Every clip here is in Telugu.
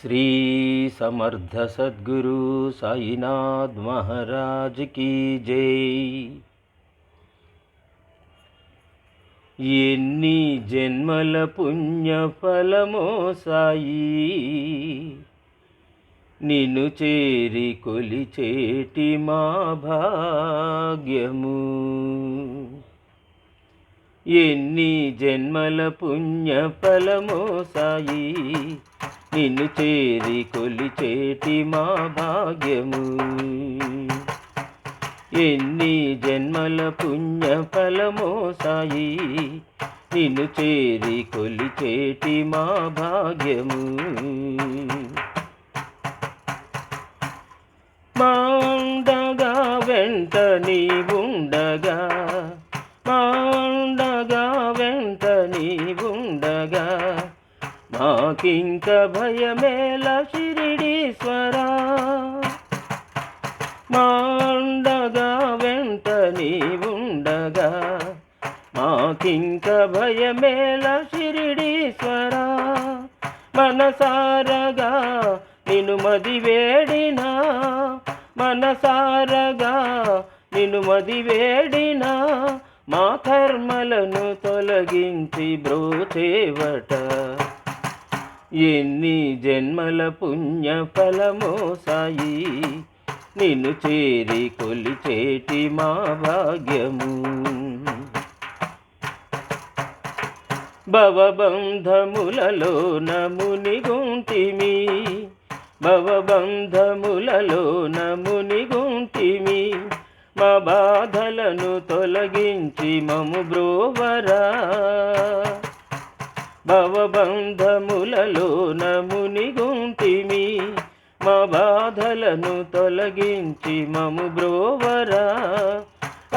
శ్రీ సమర్థ సద్గురు సాయినాథ్ మహారాజ్ కీ జై. ఎన్ని జన్మల పుణ్య ఫలమో సాయి. నిన్ను చేరి కొలిచేటి మా భాగ్యము. ఎన్ని జన్మల పుణ్య ఫలమో సాయి. నిన్ను చేరి కొలిచేటి మా భాగ్యము. ఎన్ని జన్మల పుణ్య ఫలమో సాయి నిన్ను చేరి కొలిచేటి మా భాగ్యము. మాండగా వెంట నీ ఉండగా మాండగా వెంట నీ నాకింక భయమేల షిరిడీశ్వరా మాండగా వెంట నీవుండగా ఉండగా మాకింక భయమేల షిరిడీశ్వరా మనసారగా నిన్ను మది వేడినా మనసారగా నిన్ను మది వేడినా మా కర్మలను తొలగించి బ్రోచేవట. ఎన్ని జన్మల పుణ్య ఫలమో సాయి. నిన్ను చేరి కొలిచేటి మా భాగ్యము. భవబంధములలో నమునిగుంటిమి భవబంధములలో నమునిగుంటిమి మా బాధలను తొలగించి మము బ్రోవరా. భవబంధములలో నమునిగుంటిమి మా బాధలను తొలగించి మము బ్రోవరా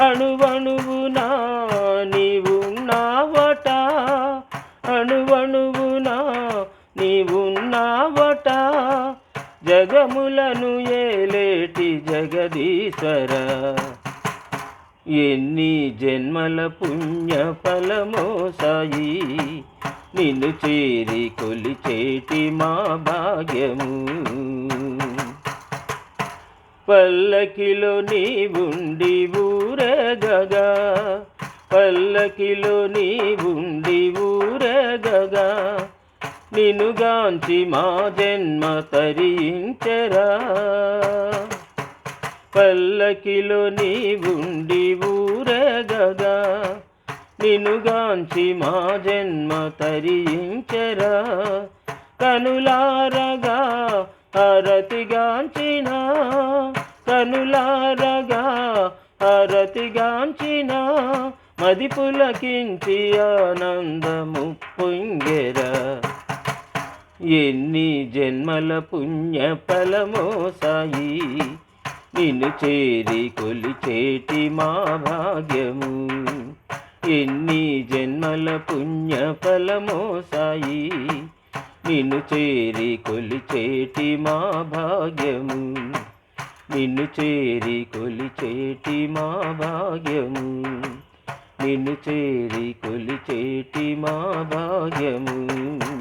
అణువణువునా నీవున్నావట అణువణువునా నీవున్నావట. జగములను ఏలేటి జగదీశ్వర ఎన్ని జన్మల పుణ్య ఫలమోసాయి నిన్ను చేరి కొలిచేటి మా భాగ్యము. పల్లకిలో నీ ఉండి ఊరగగా పల్లకిలో నీ ఉండి ఊరగగా నినుగాంచి మా జన్మ తరించరా. పల్లకిలో నీ ఉండి ఊరగగా నినుగాంచి మా జన్మ తరించరా. కనులారగా హరతిగాంచిన కనులారగా హరతిగాంచిన మదిపులకించి ఆనందము పొంగెరా. ఎన్ని జన్మల పుణ్య ఫలమో సాయి నిన్ను చేరి కొలిచేటి మా భాగ్యము. ఎన్ని జన్మల పుణ్య ఫలమో సాయి. నిన్ను చేరి కొలిచేటి మా భాగ్యము. నిన్ను చేరి కొలిచేటి మా భాగ్యము. నిన్ను చేరి కొలిచేటి మా భాగ్యము.